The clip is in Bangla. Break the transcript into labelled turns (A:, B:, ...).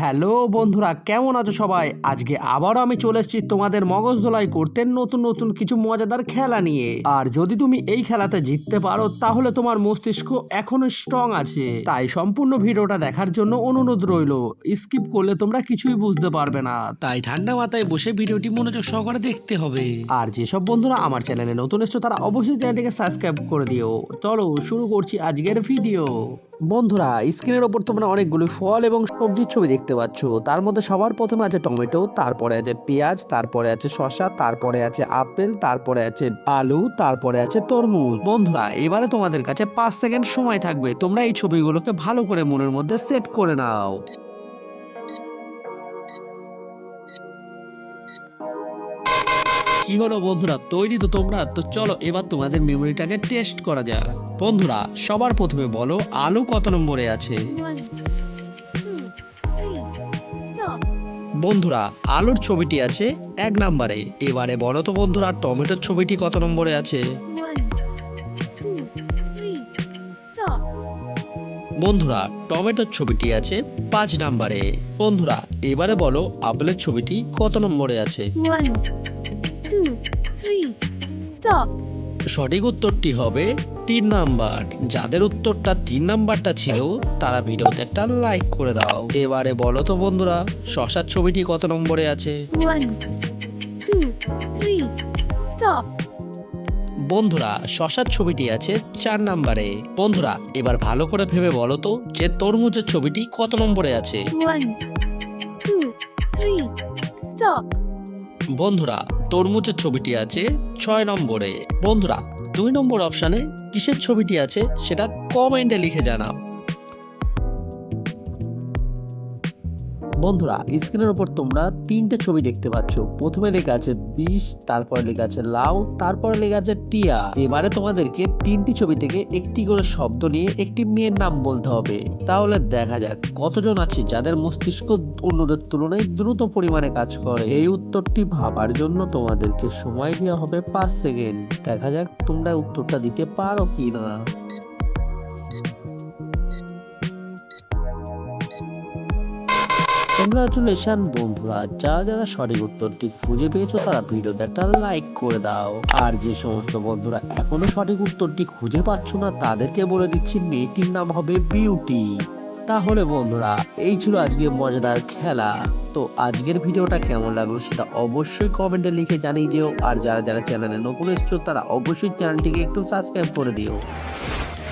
A: হ্যালো বন্ধুরা, কেমন আছো সবাই? আজকে আবারও আমি চলে এসেছি তোমাদের মগজ ধোলাই করতে নতুন নতুন কিছু মজাদার খেলা নিয়ে। আর যদি তুমি এই খেলাতে জিততে পারো, তাহলে তোমার মস্তিষ্ক এখনও স্ট্রং আছে। তাই সম্পূর্ণ ভিডিওটা দেখার জন্য অনুরোধ রইল স্কিপ করলে তোমরা কিছুই বুঝতে পারবে না। তাই ঠান্ডা মাথায় বসে ভিডিওটি মনোযোগ সহকারে দেখতে হবে। আর যেসব বন্ধুরা আমার চ্যানেলে নতুন এসছো, তারা অবশ্যই চ্যানেলটিকে সাবস্ক্রাইব করে দিও। চলো শুরু করছি আজকের ভিডিও বন্ধুরা, স্ক্রিনের ওপর তোমরা অনেকগুলো ফল এবং সবজির ছবি দেখতে পাচ্ছ। তার মধ্যে সবার প্রথমে আছে টমেটো, তারপরে আছে পেঁয়াজ, তারপরে আছে শসা, তারপরে আছে আপেল, তারপরে আছে আলু, তারপরে আছে তরমুজ। বন্ধুরা, এবারে তোমাদের কাছে পাঁচ সেকেন্ড সময় থাকবে। তোমরা এই ছবিগুলোকে ভালো করে মনের মধ্যে সেট করে নাও। কি হলো বন্ধুরা? তৈরি তো তোমরা। তো চলো এবার তোমাদের মেমোরিটাকে টেস্ট করা যাক। বন্ধুরা, সবার প্রথমে বলো, আলু কত নম্বরে আছে. বন্ধুরা, আলুর ছবিটি আছে এক নম্বরে। এবারে বলো তো বন্ধুরা, টমেটোর ছবিটি কত নম্বরে আছে. বন্ধুরা, টমেটোর ছবিটি আছে পাঁচ নম্বরে। বন্ধুরা, এবারে বলো, আপেলের ছবিটি কত নম্বরে আছে?
B: Two, three, stop.
A: সঠিক উত্তরটি হবে তিন নাম্বার যাদের উত্তরটা তিন নাম্বারটা ছিল তারা ভিডিওতে একটা লাইক করে দাও এবারে বলো তো বন্ধুরা শশার ছবিটি কত নম্বরে আছে. বন্ধুরা শশার ছবিটি আছে চার নাম্বারে বন্ধুরা এবার ভালো করে ভেবে বলো তো যে তরমুজের ছবিটি কত নম্বরে আছে
B: stop.
A: বন্ধুরা, তরমুজের ছবিটি আছে ছয় নম্বরে। বন্ধুরা, দুই নম্বর অপশানে কিসের ছবিটি আছে সেটা কমেন্টে লিখে জানাও। বন্ধুরা স্ক্রিনের উপর তোমরা তিনটে ছবি দেখতে পাচ্ছ। প্রথমে লেখা আছে বিষ, তারপরে লেখা আছে লাউ, তারপরে লেখা আছে টিয়া। এবারে তোমাদেরকে তিনটি ছবি থেকে একটি করে শব্দ নিয়ে একটি মেয়ের নাম বলতে হবে। তাহলে দেখা যাক কতজন আছে যাদের মস্তিষ্ক অন্যদের তুলনায় দ্রুত পরিমাণে কাজ করে। এই উত্তরটি ভাবার জন্য তোমাদেরকে সময় দেওয়া হবে পাঁচ সেকেন্ড। দেখা যাক তোমরা উত্তরটা দিতে পারো কি না কংগ্রাচুলেশন বন্ধুরা। যারা যারা সঠিক উত্তরটি খুঁজে পেয়েছ, তারা ভিডিওতে একটা লাইক করে দাও। আর যে সমস্ত বন্ধুরা এখনও সঠিক উত্তরটি খুঁজে পাচ্ছ না, তাদেরকে বলে দিচ্ছি মেয়েটির নাম হবে বিউটি তাহলে বন্ধুরা, এই ছিল আজকে মজাদার খেলা। তো আজকের ভিডিওটা কেমন লাগল সেটা অবশ্যই কমেন্টে লিখে জানিয়ে দিও। আর যারা যারা চ্যানেলে নতুন এসছো, তারা অবশ্যই চ্যানেলটিকে একটু সাবস্ক্রাইব করে দিও।